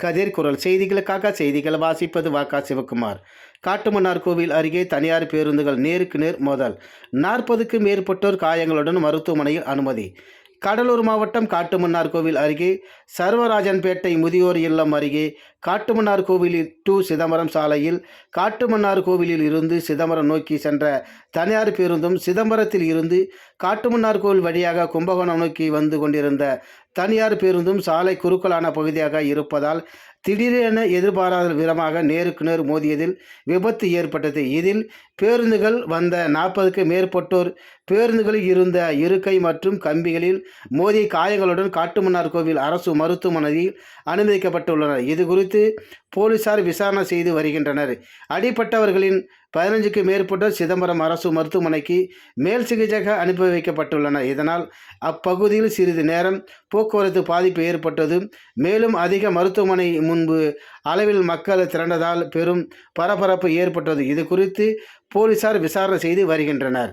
கதிர் குரல். செய்திகளுக்காக செய்திகள் வாசிப்பது வாக்கா சிவகுமார் காட்டுமன்னார் கோவில் அருகே தனியார் பேருந்துகள் நேருக்கு நேர் மோதல். நாற்பதுக்கும் மேற்பட்டோர் காயங்களுடன் மருத்துவமனையில் அனுமதி. கடலூர் மாவட்டம் காட்டுமன்னார் கோவில் அருகே சர்வராஜன்பேட்டை முதியோர் இல்லம் அருகே காட்டுமன்னார் கோவிலில் டு சிதம்பரம் சாலையில் காட்டுமன்னார் கோவிலில் இருந்து சிதம்பரம் நோக்கி சென்ற தனியார் பேருந்தும் சிதம்பரத்தில் இருந்து காட்டுமன்னார் கோவில் வழியாக கும்பகோணம் நோக்கி வந்து கொண்டிருந்த தனியார் பேருந்தும் சாலை குறுக்கலான பகுதியாக இருப்பதால் திடீரென எதிர்பாராத விதமாக நேருக்கு நேர் மோதியதில் விபத்து ஏற்பட்டது. இதில் பேருந்துகள் வந்த நாற்பதுக்கு மேற்பட்டோர் பேருந்துகளில் இருந்த இருக்கை மற்றும் கம்பிகளில் மோதிய காயங்களுடன் காட்டுமன்னார் கோவில் அரசு மருத்துவமனையில் அனுமதிக்கப்பட்டுள்ளனர். இது குறித்து குறித்து போலீசார் விசாரணை செய்து வருகின்றனர். அடிப்பட்டவர்களின் பதினஞ்சுக்கு மேற்பட்டோர் சிதம்பரம் அரசு மருத்துவமனைக்கு மேல் சிகிச்சைக்காக அனுப்பி வைக்கப்பட்டுள்ளனர் இதனால் அப்பகுதியில் சிறிது நேரம் போக்குவரத்து பாதிப்பு ஏற்பட்டது. மேலும் அதிக மருத்துவமனை முன்பு அளவில் மக்கள் திரண்டதால் பெரும் பரபரப்பு ஏற்பட்டது. இது குறித்து போலீசார் விசாரணை செய்து வருகின்றனர்.